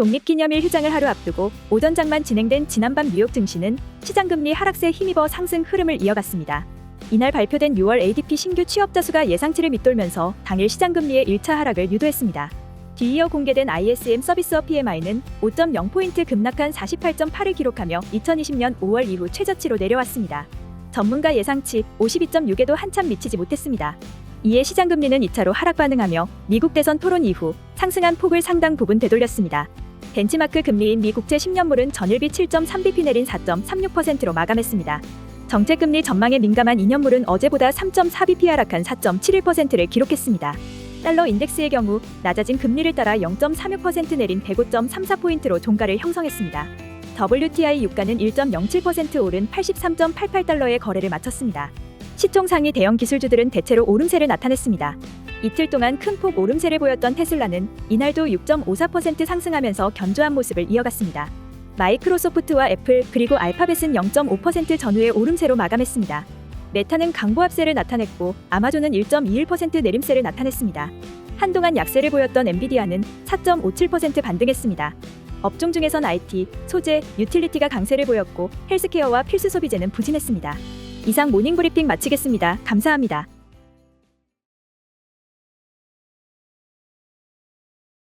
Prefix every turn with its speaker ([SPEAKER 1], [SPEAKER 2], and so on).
[SPEAKER 1] 독립기념일 휴장을 하루 앞두고 오전 장만 진행된 지난밤 뉴욕 증시는 시장 금리 하락세에 힘입어 상승 흐름을 이어갔습니다. 이날 발표된 6월 ADP 신규 취업자 수가 예상치를 밑돌면서 당일 시장 금리의 1차 하락을 유도했습니다. 뒤이어 공개된 ISM 서비스업 PMI는 5.0포인트 급락한 48.8을 기록하며 2020년 5월 이후 최저치로 내려왔습니다. 전문가 예상치 52.6에도 한참 미치지 못했습니다. 이에 시장 금리는 2차로 하락 반응하며 미국 대선 토론 이후 상승한 폭을 상당 부분 되돌렸습니다. 벤치마크 금리인 미 국채 10년물은 전일비 7.3bp 내린 4.36%로 마감했습니다. 정책금리 전망에 민감한 2년물은 어제보다 3.4bp 하락한 4.71%를 기록했습니다. 달러 인덱스의 경우 낮아진 금리를 따라 0.36% 내린 105.34포인트로 종가를 형성했습니다. WTI 유가는 1.07% 오른 83.88달러에 거래를 마쳤습니다. 시총 상위 대형 기술주들은 대체로 오름세를 나타냈습니다. 이틀 동안 큰 폭 오름세를 보였던 테슬라는 이날도 6.54% 상승하면서 견조한 모습을 이어갔습니다. 마이크로소프트와 애플 그리고 알파벳은 0.5% 전후의 오름세로 마감했습니다. 메타는 강보합세를 나타냈고 아마존은 1.21% 내림세를 나타냈습니다. 한동안 약세를 보였던 엔비디아는 4.57% 반등했습니다. 업종 중에선 IT, 소재, 유틸리티가 강세를 보였고 헬스케어와 필수 소비재는 부진했습니다. 이상 모닝 브리핑 마치겠습니다. 감사합니다.